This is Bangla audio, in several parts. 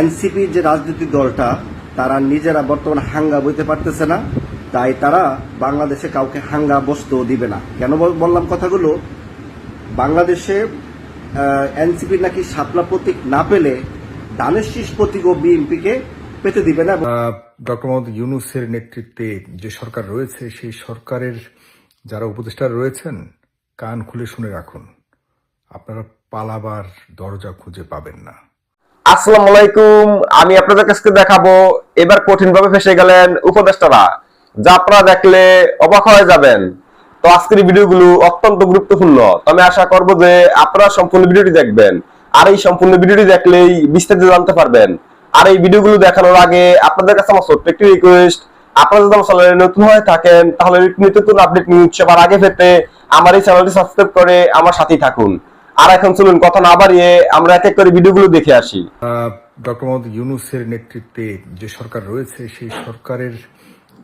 এনসিপির যে রাজনৈতিক দলটা, তারা নিজেরা বর্তমানে হাঙ্গা বইতে পারতেছে না। তাই তারা বাংলাদেশে কাউকে হাঙ্গা বসতেও দিবে না। কেন বললাম কথাগুলো? বাংলাদেশে এনসিপি নাকি শাপলা প্রতীক না পেলে দানের শীষ প্রতীক ও বিএনপিকে পেতে দিবে না। ডক্টর মোহাম্মদ ইউনুসের নেতৃত্বে যে সরকার রয়েছে, সেই সরকারের যারা উপদেষ্টা রয়েছেন, কান খুলে শুনে রাখুন। আপনারা পালাবার দরজা খুঁজে পাবেন না। আসসালামু আলাইকুম, আমি আপনাদের কাছে দেখাবো, এবার কঠিন ভাবে ফেসে গেলেন উপদেষ্টারা, যা আপনারা দেখলে অবাক হয়ে যাবেন। তো আজকের ভিডিওগুলো অত্যন্ত গুরুত্বপূর্ণ। আমি আশা করব যে আপনারা সম্পূর্ণ ভিডিওটি দেখবেন, আর এই সম্পূর্ণ ভিডিওটি দেখলেই বিস্তারিত জানতে পারবেন। আর এই ভিডিওগুলো দেখানোর আগে আপনাদের কাছে আমার ছোট্ট একটি রিকোয়েস্ট আপনারা যদি আমার চ্যানেলে নতুন হয়ে থাকেন, তাহলে নিত্য নতুন আপডেট নিউজ সবার আগে পেতে আমার এই চ্যানেলটি সাবস্ক্রাইব করে আমার সাথেই থাকুন। আর এখন চলুন কথা না বাড়িয়ে আমরা এক এক করে ভিডিওগুলো দেখে আসি। ডক্টর মোহাম্মদ ইউনুসের নেতৃত্বে যে সরকার রয়েছে, সেই সরকারের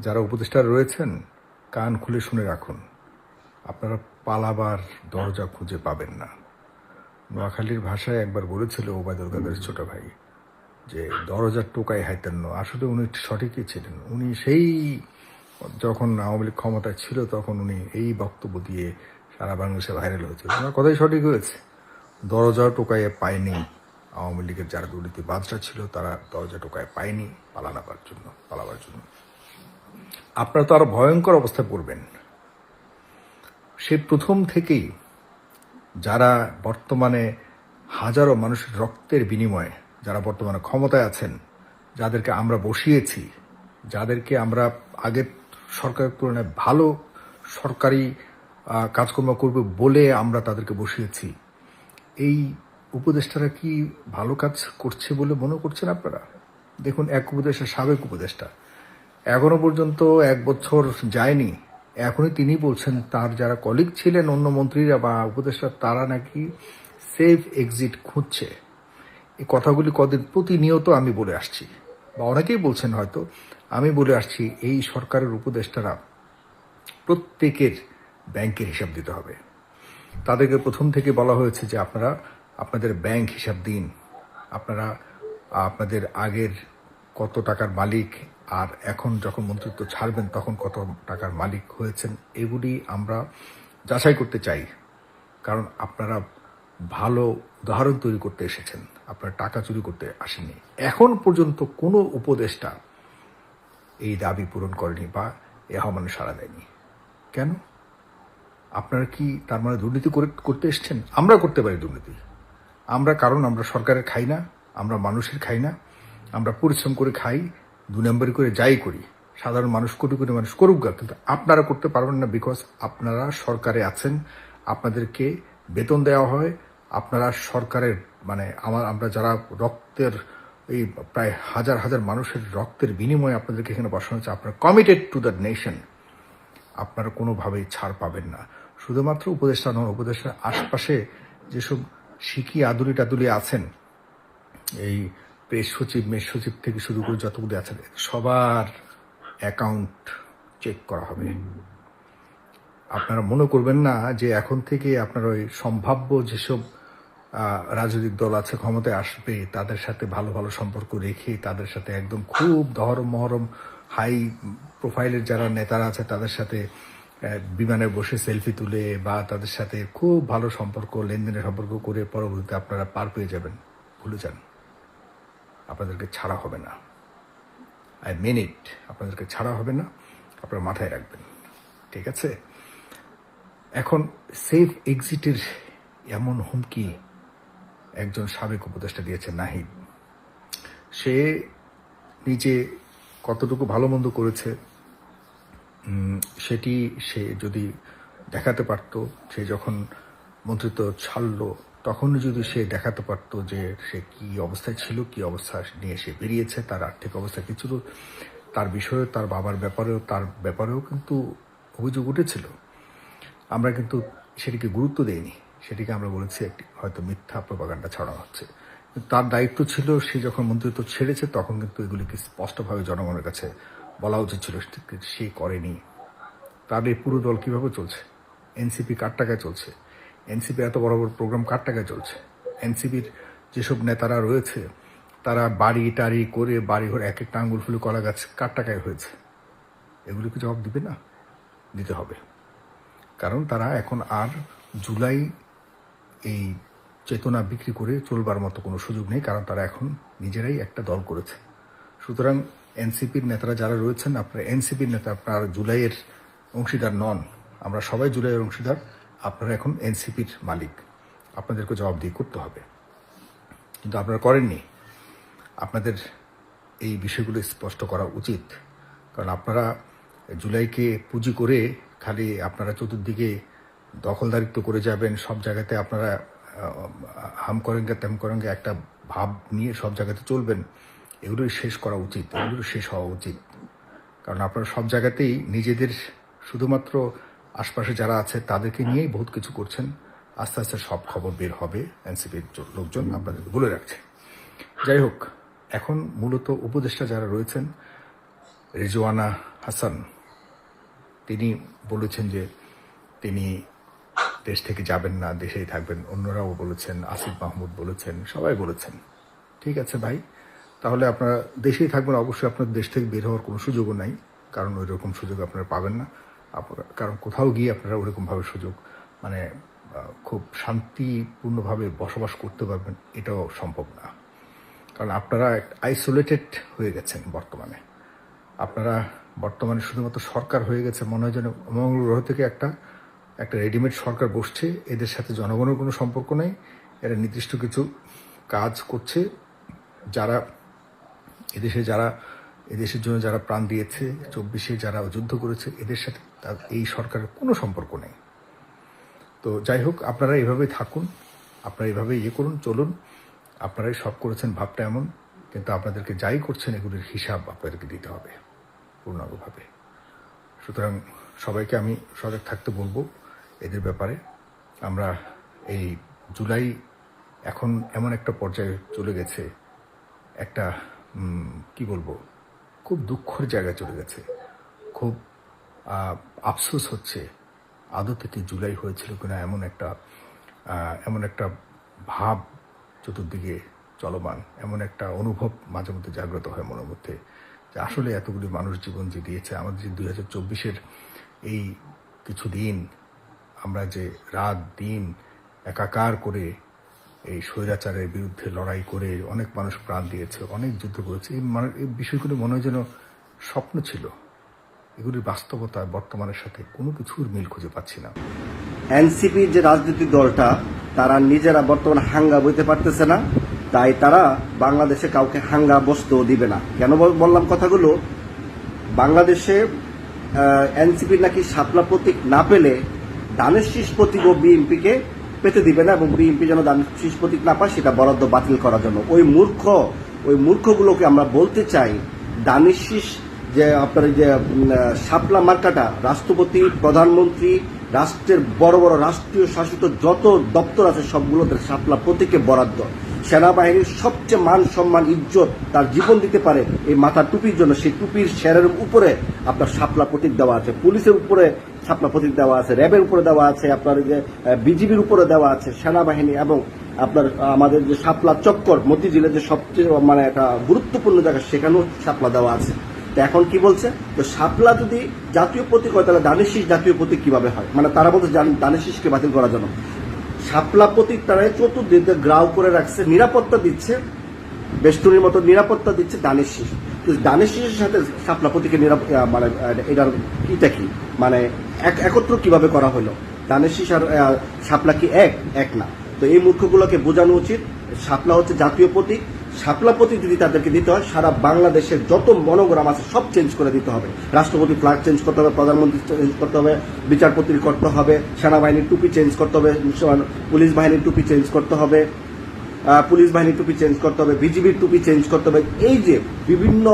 যারা উপদেষ্টা রয়েছেন, কান খুলে শুনে রাখুন। আপনারা পালাবার দরজা খুঁজে পাবেন না। নোয়াখালীর ভাষায় একবার বলেছিল ওবায়দুল কাদের ছোট ভাই যে, দরজার টোকায় হাইতেন আসলে উনি সঠিকই ছিলেন। উনি সেই, যখন আওয়ামী লীগ ক্ষমতায় ছিল, তখন উনি এই বক্তব্য দিয়ে সারা বাংলাদেশে ভাইরাল হয়েছিল ওনার কথাই সঠিক হয়েছে? দরজা টোকায় পায়নি। আওয়ামী লীগের যারা দুর্নীতি দুর্নীতিবাজরা ছিল, তারা দরজা টোকায় পায়নি পালানাবার জন্য, পালাবার জন্য। আপনারা তো আরও ভয়ঙ্কর অবস্থায় পড়বেন। সে প্রথম থেকেই যারা বর্তমানে হাজারো মানুষের রক্তের বিনিময়ে, যারা বর্তমানে ক্ষমতায় আছেন, যাদেরকে আমরা বসিয়েছি, যাদেরকে আমরা আগের সরকারের তুলনায় ভালো সরকারি কাজকর্ম করবে বলে আমরা তাদেরকে বসিয়েছি। এই উপদেষ্টারা কি ভালো কাজ করছে বলে মনে করছেন আপনারা? দেখুন, এক উপদেষ্টা সাবেক উপদেষ্টা। এখনও পর্যন্ত এক বছর যায়নি। এখনই তিনি বলছেন, তার যারা কলিগ ছিলেন অন্য মন্ত্রীরা বা উপদেষ্টা, তারা নাকি সেফ এক্সিট খুঁজছে। এই কথাগুলি কদিন প্রতিনিয়ত আমি বলে আসছি। বা অনেকেই বলছেন হয়তো, আমি বলে আসছি, এই সরকারের উপদেষ্টারা প্রত্যেকের ব্যাংকের হিসাব দিতে হবে। তাদেরকে প্রথম থেকে বলা হয়েছে যে আপনারা আপনাদের ব্যাংক হিসাব দিন। আপনারা, আপনাদের আগের কত টাকার মালিক আর এখন যখন মন্ত্রিত্ব ছাড়বেন তখন কত টাকার মালিক হয়েছেন, এগুলি আমরা যাচাই করতে চাই। কারণ আপনারা ভালো উদাহরণ তৈরি করতে এসেছেন। আপনারা টাকা চুরি করতে আসেননি। এখন পর্যন্ত কোনো উপদেষ্টা এই দাবি পূরণ করেনি বা এ আহ্বানে সাড়া দেয়নি। কেন? আপনারা কি তার মানে দুর্নীতি করে, করতে এসছেন? আমরা করতে পারি দুর্নীতি। আমরা কারণ আমরা সরকারের খাই না, আমরা মানুষের খাই না, আমরা পরিশ্রম করে খাই, দু নম্বরই করে যাই করি। সাধারণ মানুষ, কোটি কোটি মানুষ করুক গা, কিন্তু আপনারা করতে পারবেন না বিকজ আপনারা সরকারে আছেন, আপনাদেরকে বেতন দেওয়া হয়, আপনারা সরকারের মানে আমার, আমরা যারা রক্তের, এই প্রায় হাজার হাজার মানুষের রক্তের বিনিময়ে আপনাদেরকে এখানে বসানো হচ্ছে, আপনারা কমিটেড টু দ্য নেশন আপনারা কোনোভাবেই ছাড় পাবেন না। শুধুমাত্র উপদেষ্টা নন, উপদেষ্টার আশপাশে যেসব শিখি আদুলি টাদুলি আছেন, এই প্রেস সচিব, মেস সচিব থেকে শুরু করে যতগুলি আছেন, সবার অ্যাকাউন্ট চেক করা হবে। আপনারা মনে করবেন না যে এখন থেকে আপনার ওই সম্ভাব্য যেসব রাজনৈতিক দল আছে, ক্ষমতায় আসবে, তাদের সাথে ভালো ভালো সম্পর্ক রেখে তাদের সাথে একদম খুব ধরম মহরম হাই প্রোফাইলের যারা নেতারা আছে, তাদের সাথে বিমানে বসে সেলফি তুলে বা তাদের সাথে খুব ভালো সম্পর্ক, লেনদেনের সম্পর্ক করে পরবর্তীতে আপনারা পার পেয়ে যাবেন। ভুলে যান। আপনাদেরকে ছাড়া হবে না। আই মেন ইট আপনাদেরকে ছাড়া হবে না। আপনারা মাথায় রাখবেন। ঠিক আছে? এখন সেফ এক্সিটের এমন হুমকি একজন সাবেক উপদেষ্টা দিয়েছে নাহিদ। সে নিজে কতটুকু ভালো মন্দ করেছে সেটি সে যদি দেখাতে পারত, সে যখন মন্ত্রিত্ব ছাড়লো তখন যদি সে দেখাতে পারত যে সে কি অবস্থায় ছিল, কি অবস্থা নিয়ে সে বেরিয়েছে, তার আর্থিক অবস্থা কিছু তার বিষয়ে তার বাবার ব্যাপারেও, তার ব্যাপারেও কিন্তু অভিযোগ উঠেছিল। আমরা কিন্তু সেটিকে গুরুত্ব দেইনি। সেটিকে আমরা বলেছি একটি, হয়তো মিথ্যা প্রপাগান্ডা ছড়ানো হচ্ছে। তার দায়িত্ব ছিল, সে যখন মন্ত্রিত্ব ছেড়েছে, তখন কিন্তু এগুলিকে স্পষ্টভাবে জনগণের কাছে বলা উচিত ছিল সে করেনি। তাদের পুরো দল কীভাবে চলছে? এনসিপি কার টাকায় চলছে? এনসিপি এত বড় বড় প্রোগ্রাম কার টাকায় চলছে? এনসিপির যেসব নেতারা রয়েছে, তারা বাড়ি টাড়ি করে বাড়ি ঘর এক একটা আঙ্গুল ফুলে কলা গাছ কার টাকায় হয়েছে? এগুলোকে জবাব দিবে না? দিতে হবে। কারণ তারা এখন আর জুলাই এই চেতনা বিক্রি করে চলবার মতো কোনো সুযোগ নেই, কারণ তারা এখন নিজেরাই একটা দল করেছে। সুতরাং এনসিপির নেতারা যারা রয়েছেন, আপনারা এনসিপির নেতা, আপনারা জুলাইয়ের অংশীদার নন, আমরা সবাই জুলাইয়ের অংশীদার, আপনারা এখন এনসিপির মালিক। আপনাদেরকে জবাবদিহি করতে হবে। কিন্তু আপনারা করেননি। আপনাদের এই বিষয়গুলো স্পষ্ট করা উচিত। কারণ আপনারা জুলাইকে পুঁজি করে খালি আপনারা চতুর্দিকে দখলদারিত্ব করে যাবেন, সব জায়গাতে আপনারা হাম করেঙ্গে, তেম করেঙ্গে একটা ভাব নিয়ে সব জায়গাতে চলবেন। এগুলো শেষ করা উচিত এগুলো শেষ হওয়া উচিত। কারণ আপনারা সব জায়গাতেই নিজেদের শুধুমাত্র আশপাশে যারা আছে তাদেরকে নিয়েই বহুত কিছু করছেন। আস্তে আস্তে সব খবর বের হবে, এনসিপির লোকজন আপনাদেরকে বলে রাখছে। যাই হোক, এখন মূলত উপদেষ্টা যারা রয়েছেন, রিজওয়ানা হাসান, তিনি বলেছেন যে তিনি দেশ থেকে যাবেন না, দেশেই থাকবেন। অন্যরাও বলেছেন, আসিফ মাহমুদ বলেছেন, সবাই বলেছেন। ঠিক আছে ভাই তাহলে আপনারা দেশেই থাকবেন, অবশ্যই আপনার দেশ থেকে বের হওয়ার কোনো সুযোগও নাই, কারণ ওই রকম সুযোগ আপনারা পাবেন না। কারণ কোথাও গিয়ে আপনারা ওরকমভাবে সুযোগ মানে খুব শান্তিপূর্ণভাবে বসবাস করতে পারবেন, এটাও সম্ভব না। কারণ আপনারা আইসোলেটেড হয়ে গেছেন বর্তমানে। আপনারা বর্তমানে শুধুমাত্র সরকার হয়ে গেছে, মনে হয় যেন মঙ্গল গ্রহ থেকে একটা একটা রেডিমেড সরকার বসছে, এদের সাথে জনগণের কোনো সম্পর্ক নেই, এরা নির্দিষ্ট কিছু কাজ করছে, যারা এদেশে যারা, এদেশের জন্য যারা প্রাণ দিয়েছে, চব্বিশে যারা যুদ্ধ করেছে, এদের সাথে তার এই সরকারের কোনো সম্পর্ক নেই। তো যাই হোক, আপনারা এভাবে থাকুন, আপনারা এভাবে ইয়ে করুন, চলুন। আপনারাই সব করেছেন, ভাবটা এমন, কিন্তু আপনাদেরকে যাই করছেন, এগুলির হিসাব আপনাদেরকে দিতে হবে, পূর্ণাঙ্গভাবে। সুতরাং সবাইকে আমি সজাগ থাকতে বলব এদের ব্যাপারে। আমরা এই জুলাই এখন এমন একটা পর্যায়ে চলে গেছে, একটা কি বলব? খুব দুঃখের জায়গায় চলে গেছে। খুব আফসোস হচ্ছে। আদৌ থেকে জুলাই হয়েছিল কিনা এমন একটা এমন একটা ভাব চতুর্দিকে চলমান, এমন একটা অনুভব মাঝে মধ্যে জাগ্রত হয় মনের মধ্যে, যে আসলে এতগুলি মানুষ জীবন যে দিয়েছে আমাদের যে দুই হাজার চব্বিশের এই কিছু দিন আমরা যে রাত, দিন একাকার করে এই স্বৈরাচারের বিরুদ্ধে লড়াই করে অনেক মানুষ প্রাণ দিয়েছে, অনেক যুদ্ধ করেছে। এই মানে এই বিষয়গুলো মনে হয় যেন স্বপ্ন ছিল। এগুলির বাস্তবতা বর্তমানের সাথে কোনো কিছুর মিল খুঁজে পাচ্ছি না। এনসিপি যে রাজনৈতিক দলটা, তারা নিজেরা বর্তমানে হাঙ্গা বইতে পারতেছে না। তাই তারা বাংলাদেশে কাউকে হাঙ্গা বসতেও দিবে না। কেন বললাম কথাগুলো? বাংলাদেশে এনসিপি নাকি শাপলা প্রতীক না পেলে দানের শীষ প্রতীক ও বিএনপিকে পেতে দিবে না এবং বিএনপি যেন দানের শীষ প্রতীক না পায়, সেটা বরাদ্দ বাতিল করার জন্য। ওই মূর্খ, ওই মূর্খগুলোকে আমরা বলতে চাই দানের শীষ, যে আপনার যে শাপলা মার্কাটা, রাষ্ট্রপতি, প্রধানমন্ত্রী, রাষ্ট্রের বড় বড় রাষ্ট্রীয় শাসিত যত দপ্তর আছে, সবগুলোতে শাপলা প্রতীকে বরাদ্দ। সেনাবাহিনীর সবচেয়ে মান সম্মান, ইজ্জত তার জীবন দিতে পারে, এই মাথার টুপির জন্য। সেই টুপির শেরের উপরে আপনার শাপলা প্রতীক দেওয়া আছে। পুলিশের উপরে শাপলা প্রতীক দেওয়া আছে, র্যাবের উপরে দেওয়া আছে, আপনার যে বিজিবির উপরে দেওয়া আছে, সেনাবাহিনী এবং আপনার আমাদের যে শাপলা চক্কর, মতিঝিলের যে সবচেয়ে মানে একটা গুরুত্বপূর্ণ জায়গা, সেখানেও শাপলা দেওয়া আছে। তো এখন কি বলছে? তো শাপলা যদি জাতীয় প্রতীক হয়, তাহলে দানেশিস জাতীয় প্রতীক কীভাবে হয়? মানে তারা দানের শীষকে বাতিল করার জন্য। শাপলা প্রতীক তারা চতুর্দিকে গ্রাউ করে রাখছে, নিরাপত্তা দিচ্ছে, বেষ্টনীর মতো নিরাপত্তা দিচ্ছে তো দানের শীষের সাথে শাপলা প্রতীকের নিরাপ- মানে এটার কিটা কি? মানে এক- একত্র কীভাবে করা হলো? দানের শীষ আর শাপলা কি এক? এক না। তো এই মূর্খগুলোকে বোঝানো উচিত, শাপলা হচ্ছে জাতীয় প্রতীক। শাপলা প্রতীক যদি তাদেরকে দিতে হয়, সারা বাংলাদেশের যত মনোগ্রাম আছে সব চেঞ্জ করে দিতে হবে। রাষ্ট্রপতি ফ্ল্যাগ চেঞ্জ করতে হবে, প্রধানমন্ত্রী চেঞ্জ করতে হবে, বিচারপতির করতে হবে, সেনাবাহিনীর টুপি চেঞ্জ করতে হবে পুলিশ বাহিনীর টুপি চেঞ্জ করতে হবে। পুলিশ বাহিনীর টুপি চেঞ্জ করতে হবে, বিজিবির টুপি চেঞ্জ করতে হবে। এই যে বিভিন্ন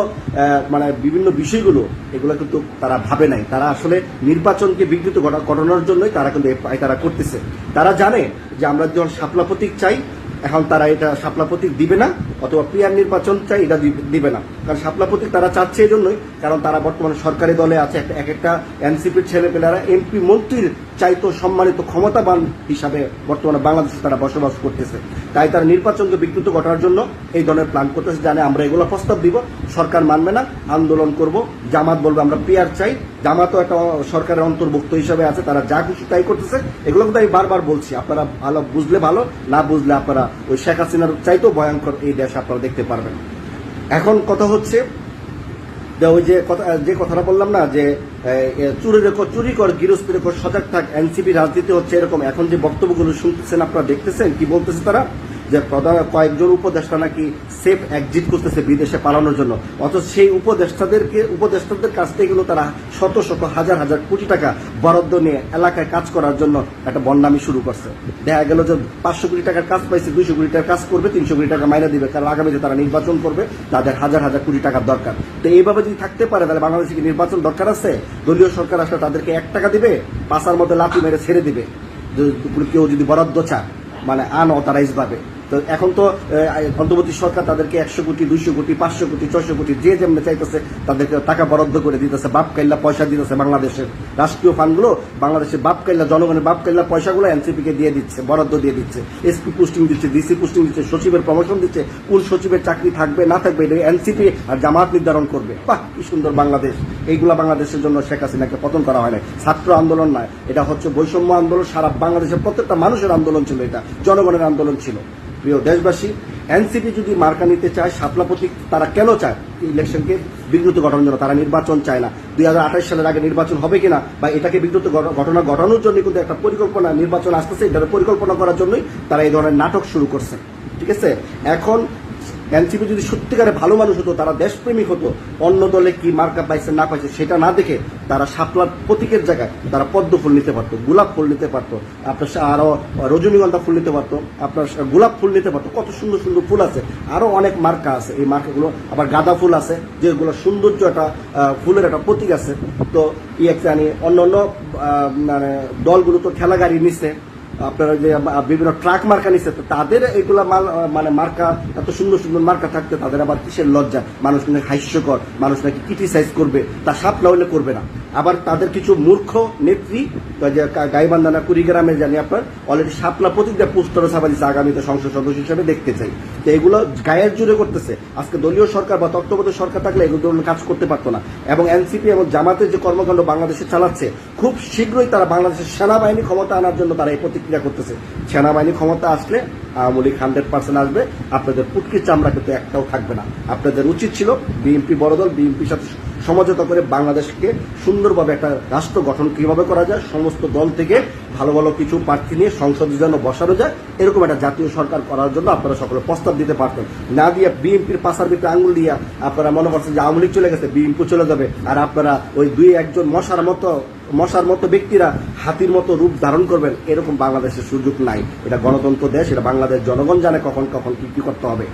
মানে বিভিন্ন বিষয়গুলো, এগুলো কিন্তু তারা ভাবে নাই। তারা আসলে নির্বাচনকে বিঘ্নিত ঘটানোর জন্যই তারা কিন্তু তারা করতেছে। তারা জানে যে আমরা যখন শাপলা প্রতীক চাই এখন তারা এটা শাপলা প্রতীক দিবে না, অথবা পিয়ার নির্বাচন চাই, এটা দিবে- না। কারণ শাপলা প্রতীক তারা চাচ্ছে এই জন্যই, কারণ তারা বর্তমানে সরকারি দলে আছে একটা- এক একটা এনসিপির ছেলেপেলেরা এমপি মন্ত্রীর চাইতো সম্মানিত ক্ষমতাবান হিসাবে বর্তমানে বাংলাদেশে তারা বসবাস করতেছে। তাই তারা নির্বাচনকে বিকৃত করার জন্য এই ধরনের প্ল্যান করতেছে, জানে আমরা এগুলো প্রস্তাব দিব, সরকার মানবে না, আন্দোলন করব, জামাত বলবে আমরা পিয়ার চাই জামাতও একটা সরকারের অন্তর্ভুক্ত হিসাবে আছে, তারা যা খুশি তাই করতেছে। এগুলো কিন্তু আমি বারবার বলছি, আপনারা ভালো বুঝলে ভালো, না বুঝলে আপনারা ওই শেখ হাসিনার চাইতেও ভয়ঙ্কর এই দেশ আপনারা দেখতে পারবেন। এখন কথা হচ্ছে ওই যে কথা, যে কথাটা বললাম না, যে চুরি রেখো চুরি কর গৃহস্থী রেখো সজাগ থাক, এনসিপি রাজনীতি হচ্ছে এরকম। এখন যে বক্তব্যগুলো শুনতেছেন, আপনারা দেখতেছেন, কি বলতেছে তারা? যে প্রধান কয়েকজন উপদেষ্টা নাকি সেফ এক্সিট করতেছে বিদেশে পালানোর জন্য। অথচ সেই উপদেষ্টাদেরকে, উপদেষ্টাদের কাছ থেকে কিন্তু তারা শত শত, হাজার হাজার কোটি টাকা বরাদ্দ নিয়ে এলাকায় কাজ করার জন্য একটা বন্ডামি শুরু করছে। দেখা গেল যে পাঁচশো কোটি টাকার কাজ পাইছে, দুইশো কোটি টাকার কাজ করবে, তিনশো কোটি টাকা মাইনে দিবে। কারণ আগামীতে তারা নির্বাচন করবে, তাদের হাজার হাজার কোটি টাকার দরকার। তো এইভাবে যদি থাকতে পারে, তাহলে বাংলাদেশে কি নির্বাচন দরকার আছে? দলীয় সরকার আসলে তাদেরকে এক টাকা দিবে পাশার মধ্যে লাঠি মেরে ছেড়ে দিবে। কেউ যদি বরাদ্দ চায় মানে আনঅথরাইজ ভাবে। এখন তো অন্তর্বর্তী সরকার তাদেরকে একশো কোটি, দুইশো কোটি, পাঁচশো কোটি, ছয়শো কোটি যে যেমনি চাইতেছে, তাদেরকে টাকা বরাদ্দ করে দিতেছে, বাপ কাইল্লা পয়সা দিতেছে বাংলাদেশের। রাষ্ট্রীয় ফান্ডগুলো বাংলাদেশের বাপ কাইল্লা, জনগণের বাপ কাইল্লা পয়সাগুলো এনসিপি কে দিয়ে দিচ্ছে, বরাদ্দ দিয়ে দিচ্ছে। এসপি পোস্টিং দিচ্ছে, ডিসি পোস্টিং দিচ্ছে, সচিবের প্রমোশন দিচ্ছে, কোন সচিবের চাকরি থাকবে, না থাকবে, এটা এনসিপি আর জামাত নির্ধারণ করবে। বাহ, কি সুন্দর বাংলাদেশ। এইগুলা বাংলাদেশের জন্য শেখ হাসিনাকে পতন করা হয় না ছাত্র আন্দোলন নয়, এটা হচ্ছে বৈষম্য আন্দোলন, সারা বাংলাদেশের প্রত্যেকটা মানুষের আন্দোলন ছিল এটা, জনগণের আন্দোলন ছিল। প্রিয় দেশবাসী, এনসিপি যদি মার্কা নিতে চায়, শাপলা প্রতীক তারা কেন চায়? ইলেকশনকে বিঘ্নিত ঘটানোর জন্য তারা নির্বাচন চায় না। দুই হাজার আঠাশ সালের আগে নির্বাচন হবে কিনা বা এটাকে বিঘ্নিত ঘটনা ঘটানোর জন্য কিন্তু একটা পরিকল্পনা নির্বাচন আসতেছে এটার পরিকল্পনা করার জন্যই তারা এই ধরনের নাটক শুরু করছে। ঠিক আছে? এখন এনসিপি যদি সত্যিকারে ভালো মানুষ হতো, তারা দেশপ্রেমিক হতো, অন্য দলে কি মার্কা পাইছে, না পাইছে, সেটা না দেখে তারা শাপলার প্রতীকের জায়গায় তারা পদ্ম ফুল নিতে পারতো, গোলাপ ফুল নিতে পারতো, আপনার সা- আরও রজনীগন্ধা ফুল নিতে পারতো, আপনার গোলাপ ফুল নিতে পারতো, কত সুন্দর সুন্দর ফুল আছে, আরও অনেক মার্কা আছে, এই মার্কাগুলো, আবার গাঁদা ফুল আছে, যেগুলো সৌন্দর্য একটা ফুলের একটা প্রতীক আছে, তো ই একটা অন্য অন্য মানে দলগুলো তো ঠেলা গাড়ি নিচ্ছে আপনারা যে বিভিন্ন ট্রাক মার্কা নিচ্ছে তাদের এগুলা মাল মানে মার্কা, এত সুন্দর সুন্দর মার্কা থাকতে তাদের আবার কিসের লজ্জা? মানুষ নাকি হাস্যকর, মানুষ নাকি ক্রিটিসাইজ করবে, তা সাপ না হলে করবে না। আবার তাদের কিছু মূর্খ নেত্রী, তো যে গা- গাইবান্ধানা কুড়িগ্রামে জানি আপনার অলরেডি সাপলা প্রতিজ্ঞা পুস্তর ছাপা দিচ্ছে আগামীতে সংসদ সদস্য হিসেবে দেখতে চাই। তো এগুলো গায়ের জুড়ে করতেছে। আজকে দলীয় সরকার বা তত্ত্বাবধায়ক সরকার থাকলে এগুলো ধরনের কাজ করতে পারতো না। এবং এনসিপি এবং জামাতের যে কর্মকাণ্ড বাংলাদেশে চালাচ্ছে, খুব শীঘ্রই তারা বাংলাদেশের সেনাবাহিনী ক্ষমতা আনার জন্য তারা এই প্রতিক্রিয়া করতেছে। সেনাবাহিনী ক্ষমতা আসলে, আওয়ামী লীগ হান্ড্রেড পার্সেন্ট আসবে। আপনাদের পুটকির চামড়া কিন্তু একটাও থাকবে না। আপনাদের উচিত ছিল বিএনপি বড় দল, বিএনপির সাথে সমঝোতা করে বাংলাদেশকে সুন্দরভাবে একটা রাষ্ট্র গঠন কীভাবে করা যায়, সমস্ত দল থেকে ভালো ভালো কিছু প্রার্থী নিয়ে সংসদে যেন বসানো যায়, এরকম একটা জাতীয় সরকার করার জন্য আপনারা সকলে প্রস্তাব দিতে পারতেন। না দিয়ে বিএনপির পাশার ভিতরে আঙুল দিয়ে আপনারা মনে করছেন যে আওয়ামী লীগ চলে গেছে, বিএনপি চলে যাবে, আর আপনারা ওই দুই একজন মশার মতো মশার মতো ব্যক্তিরা হাতির মতো রূপ ধারণ করবেন, এরকম বাংলাদেশের সুযোগ নাই। এটা গণতন্ত্র দেশ, এটা বাংলাদেশ জনগণ জানে কখন কখন কি কি করতে হবে।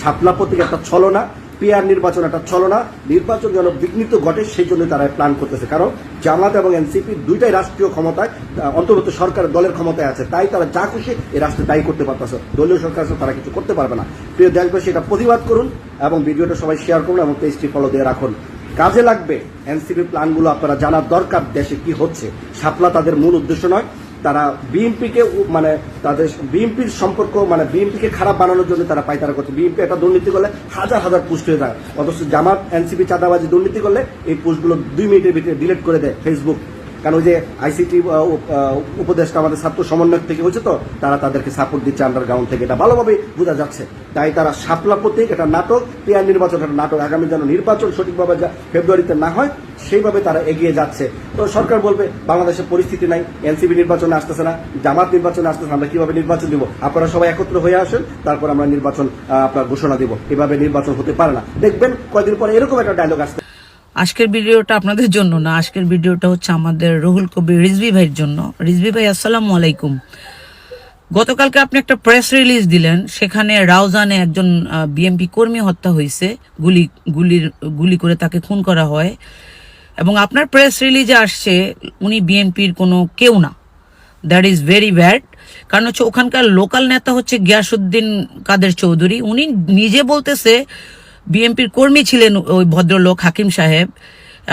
শাপলা প্রতীক একটা ছলনা পিয়ার নির্বাচন একটা ছলনা। নির্বাচন যেন বিঘ্নিত ঘটে সেই জন্য তারা প্ল্যান করতেছে। কারণ জামাত এবং এনসিপি দুইটাই রাষ্ট্রীয় ক্ষমতায় অন্তর্গত সরকারের দলের ক্ষমতায় আছে। তাই তারা যা খুশি এই রাষ্ট্রে দায়ী করতে পারতেছে। দলীয় সরকার তারা কিছু করতে পারবে না। প্রিয় দেশবাসী, এটা প্রতিবাদ করুন এবং ভিডিওটা সবাই শেয়ার করুন এবং পেজটি ফলো দিয়ে রাখুন। কাজে লাগবে এনসিপি প্ল্যানগুলো আপনারা জানার দরকার দেশে কি হচ্ছে। শাপলা তাদের মূল উদ্দেশ্য নয়। তারা বিএনপিকে মানে তাদের বিএনপির সম্পর্ক মানে বিএনপিকে খারাপ বানানোর জন্য তারা পায়তারা করছে। বিএনপি একটা দুর্নীতি করলে হাজার হাজার পোস্ট হয়ে যায়। অথচ জামাত, এনসিপি, চাঁদাবাজি, দুর্নীতি করলে এই পোস্টগুলো দুই মিনিটের ভিতরে ডিলিট করে দেয় ফেসবুক কারণ ওই যে আইসিটি উপদেশটা আমাদের ছাত্র সমন্বয় থেকে হয়েছে তো, তারা তাদেরকে সাপোর্ট দিচ্ছে আন্ডারগ্রাউন্ড থেকে। এটা ভালোভাবে বোঝা যাচ্ছে। তাই তারা শাপলা প্রতীক একটা নাটক, পেয়ার নির্বাচন একটা নাটক, আগামী যেন নির্বাচন সঠিকভাবে ফেব্রুয়ারিতে না হয়, সেইভাবে তারা এগিয়ে যাচ্ছে। তো সরকার বলবে, বাংলাদেশের পরিস্থিতি নাই এনসিবি নির্বাচনে আসতেছে না, জামাত নির্বাচনে আসতেছে আমরা কীভাবে নির্বাচন দিব? আপনারা সবাই একত্র হয়ে আসেন, তারপর আমরা নির্বাচন আপনার ঘোষণা দিব। এভাবে নির্বাচন হতে পারে না। দেখবেন, কয়দিন পরে এরকম একটা ডায়লগ আসতে আজকের ভিডিওটা আপনাদের জন্য না, আজকের ভিডিওটা হচ্ছে আমাদের রহুল কবির রিজভি ভাইয়ের জন্য। রিজভি ভাই, আসসালামু আলাইকুম। গতকালকে আপনি একটা প্রেস রিলিজ দিলেন, সেখানে রাউজানে একজন বিএমপি কর্মী হত্যা হয়েছে, গুলি, গুলির, গুলি করে তাকে খুন করা হয়। এবং আপনার প্রেস রিলিজে আসছে, উনি বিএনপির কোনো কেউ না। দ্যাট ইজ ভেরি ব্যাড কারণ হচ্ছে ওখানকার লোকাল নেতা হচ্ছে গিয়াসুদ্দিন কাদের চৌধুরী। উনি নিজে বলতেছে বিএনপির কর্মী ছিলেন ওই ভদ্রলোক হাকিম সাহেব।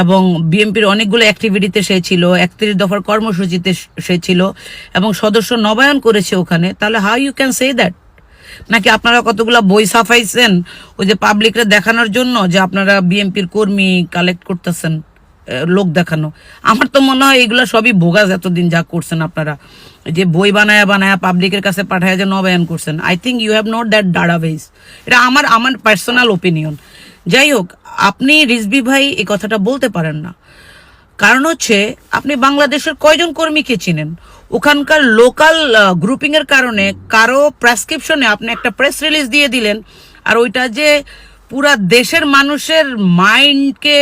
এবং বিএনপির অনেকগুলো অ্যাক্টিভিটিতে সে ছিল, একত্রিশ দফার কর্মসূচিতে সে ছিল, এবং সদস্য নবায়ন করেছে ওখানে। তাহলে how you can say that নাকি আপনারা কতগুলা বই সাফাইছেন ওই যে পাবলিকরা দেখানোর জন্য যে আপনারা বিএনপির কর্মী কালেক্ট করতেছেন লোক দেখানো? আমার তো মনে হয় এগুলো সবই ভোগাস এতদিন যা করছেন আপনারা। যে বই বানায়া বানায়া পাবলিকের কাছে পাঠায় যে নবায়ন করছেন। I think you have not that database এটা আমার আমার পার্সোনাল ওপিনিয়ন যাই হোক আপনি রিজবি ভাই এই কথাটা বলতে পারেন না। কারণ হচ্ছে, আপনি বাংলাদেশের কয়জন কর্মীকে চিনেন? ওখানকার লোকাল গ্রুপিং এর কারণে কারও প্রেসক্রিপশনে আপনি একটা প্রেস রিলিজ দিয়ে দিলেন, আর ওইটা যে পুরা দেশের মানুষের মাইন্ডকে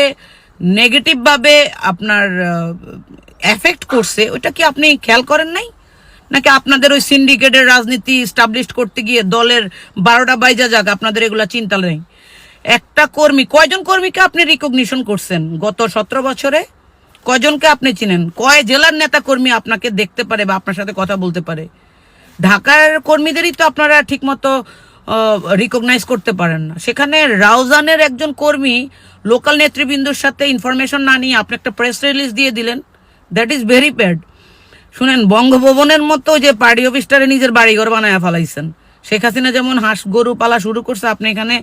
নেগেটিভ ভাবে আপনার এফেক্ট করছে, ওইটা কি আপনি খেয়াল করেন নাই? নাকি আপনাদের ওই সিন্ডিকেটের রাজনীতি স্টাবলিশ করতে গিয়ে দলের বারোটা বাইজা যাক, আপনাদের এগুলা চিন্তা নেই? একটা কর্মী, কয়জন কর্মীকে আপনি রিকগনিশন করছেন গত সতেরো বছরে? কয়জনকে আপনি চিনেন? কয় জেলার নেতা কর্মী আপনাকে দেখতে পারে বা আপনার সাথে কথা বলতে পারে? ঢাকার কর্মীদেরই তো আপনারা ঠিকমতো রিকগনাইজ করতে পারেন না। সেখানে রাউজানের একজন কর্মী লোকাল নেতৃবৃন্দর সাথে ইনফরমেশন না নিয়ে আপনি একটা প্রেস রিলিজ দিয়ে দিলেন। দ্যাট ইজ ভেরি ব্যাড শুনেন, বঙ্গভবনের মতো যে পার্টি অফিসটারে নিজের বাড়িঘর বানায় ফেলাইছেন। শেখ হাসিনা যেমন হাঁস গরু পালা শুরু করছে, আপনি এখানে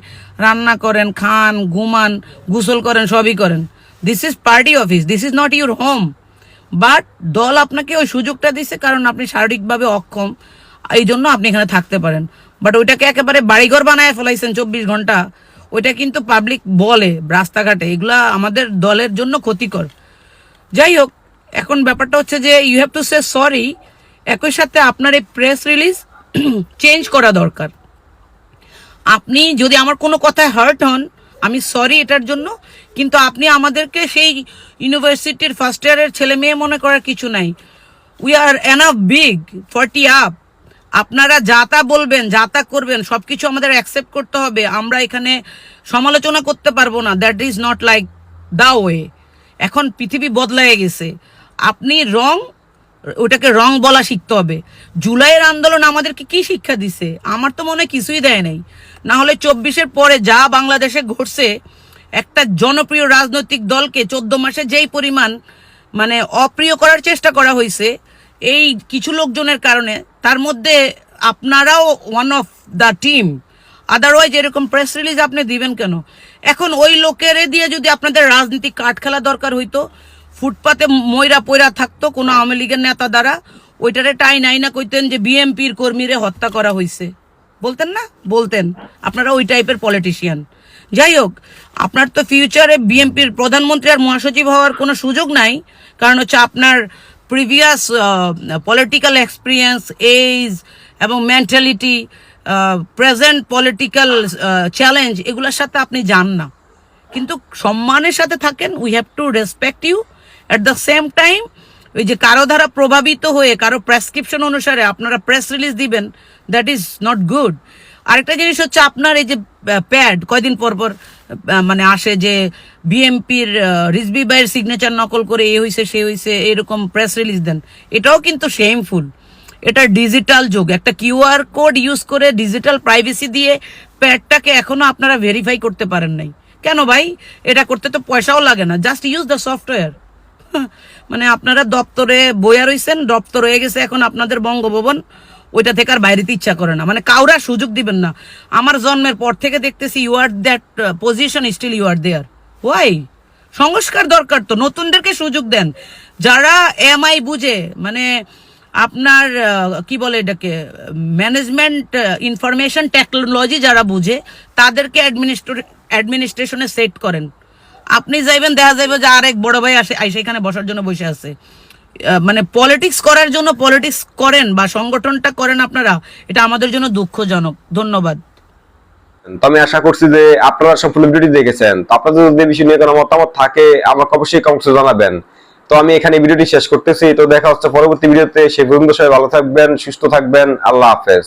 রান্না করেন, খান, ঘুমান, গোসল করেন, সবই করেন। This is party office this is not your home but দল আপনাকে ওই সুযোগটা দিছে কারণ আপনি শারীরিকভাবে অক্ষম, এই জন্য আপনি এখানে থাকতে পারেন। বাট ওইটাকে একেবারে বাড়িঘর বানায় ফেলাইছেন চব্বিশ ঘণ্টা, ওইটা কিন্তু পাবলিক বলে রাস্তাঘাটে, এগুলা আমাদের দলের জন্য ক্ষতিকর। যাই হোক, এখন ব্যাপারটা হচ্ছে যে you have to say sorry একই সাথে আপনার এই প্রেস রিলিজ চেঞ্জ করা দরকার। আপনি যদি আমার কোনো কথায় হার্ট হন, আমি সরি এটার জন্য, কিন্তু আপনি আমাদেরকে সেই ইউনিভার্সিটির ফার্স্ট ইয়ারের ছেলে মেয়ে মনে করার কিছু নাই। We are enough big forty up আপনারা যা তা বলবেন, যা তা করবেন, সবকিছু আমাদের অ্যাকসেপ্ট করতে হবে। আমরা এখানে সমালোচনা করতে পারব না। That is not like the way এখন পৃথিবী বদলায় গেছে। আপনি রং ওটাকে রং বলা শিখতে হবে। জুলাইয়ের আন্দোলন আমাদেরকে কি শিক্ষা দিছে? আমার তো মনে কিছুই দেয় নাই। না হলে চব্বিশের পরে যা বাংলাদেশে ঘটছে, একটা জনপ্রিয় রাজনৈতিক দলকে চোদ্দ মাসে যেই পরিমাণ মানে অপ্রিয় করার চেষ্টা করা হয়েছে, এই কিছু লোকজনের কারণে, তার মধ্যে আপনারাও one of the team otherwise এরকম প্রেস রিলিজ আপনি দিবেন কেন? এখন ওই লোকের দিয়ে যদি আপনাদের রাজনীতি কাঠ খেলা দরকার হইতো ফুটপাতে ময়রা পয়রা থাকতো কোনো আওয়ামী লীগের নেতা দ্বারা, ওইটারে টাই নাই না কইতেন যে বিএমপির কর্মীরে হত্যা করা হয়েছে বলতেন না? বলতেন। আপনারা ওই টাইপের পলিটিশিয়ান যাই হোক, আপনার তো ফিউচারে বিএনপির প্রধানমন্ত্রী আর মহাসচিব হওয়ার কোনো সুযোগ নাই, কারণ হচ্ছে আপনার প্রিভিয়াস পলিটিক্যাল এক্সপিরিয়েন্স এজ এবং মেন্টালিটি প্রেজেন্ট পলিটিক্যাল চ্যালেঞ্জ এগুলোর সাথে আপনি যান না। কিন্তু সম্মানের সাথে থাকেন we have to respect you at the same time ওই যে কারও দ্বারা প্রভাবিত হয়ে, কারও প্রেসক্রিপশন অনুসারে আপনারা প্রেস রিলিজ দিবেন দ্যাট ইজ নট গুড আরেকটা জিনিস হচ্ছে আপনার এই যে প্যাড কয়দিন পর পর মানে আসে যে বিএমপির রিজবি ভাইয়ের সিগনেচার নকল করে এ হইছে, সে হইছে, এরকম প্রেস রিলিজ দেন। এটাও কিন্তু শেমফুল এটা ডিজিটাল যুগ। একটা কিউআর কোড ইউজ করে ডিজিটাল প্রাইভেসি দিয়ে প্যাডটাকে এখনও আপনারা ভেরিফাই করতে পারেন নাই। কেন ভাই? এটা করতে তো পয়সাও লাগে না। জাস্ট ইউজ দ্য সফটওয়্যার মানে আপনারা দপ্তরে বইয়া রয়েছেন দপ্তর হয়ে গেছে এখন আপনাদের বঙ্গভবন, ওইটা থেকে আর বাইরেতে ইচ্ছা করে না। মানে কাউরা সুযোগ দিবেন না। আমার জন্মের পর থেকে দেখতেছি you are that position still you are there why সংস্কার দরকার তো, নতুনদেরকে সুযোগ দেন। যারা এমআই বুঝে মানে আপনার কি বলে এটাকে ম্যানেজমেন্ট ইনফরমেশন টেকনোলজি যারা বুঝে, তাদেরকে অ্যাডমিনিস্ট্রেশনে সেট করেন। আপনি যাইবেন, দেখা যাবে যে আরেক বড় ভাই আসে এখানে বসার জন্য বসে আছে। মানে পলিটিক্স করার জন্য পলিটিক্স করেন বা সংগঠনটা করেন আপনারা, এটা আমাদের জন্য দুঃখজনক। ধন্যবাদ। আমি আশা করছি যে আপনারা সম্পূর্ণ ভিডিওটি দেখেছেন। তো আপনাদের যদি বিষয় নিয়ে কোনো মতামত থাকে, আমাকে অবশ্যই কমেন্টসে জানাবেন। তো আমি এখানে ভিডিওটি শেষ করতেছি। তো দেখা হচ্ছে পরবর্তী ভিডিওতে সে পর্যন্ত সবাই ভালো থাকবেন, সুস্থ থাকবেন। আল্লাহ হাফেজ।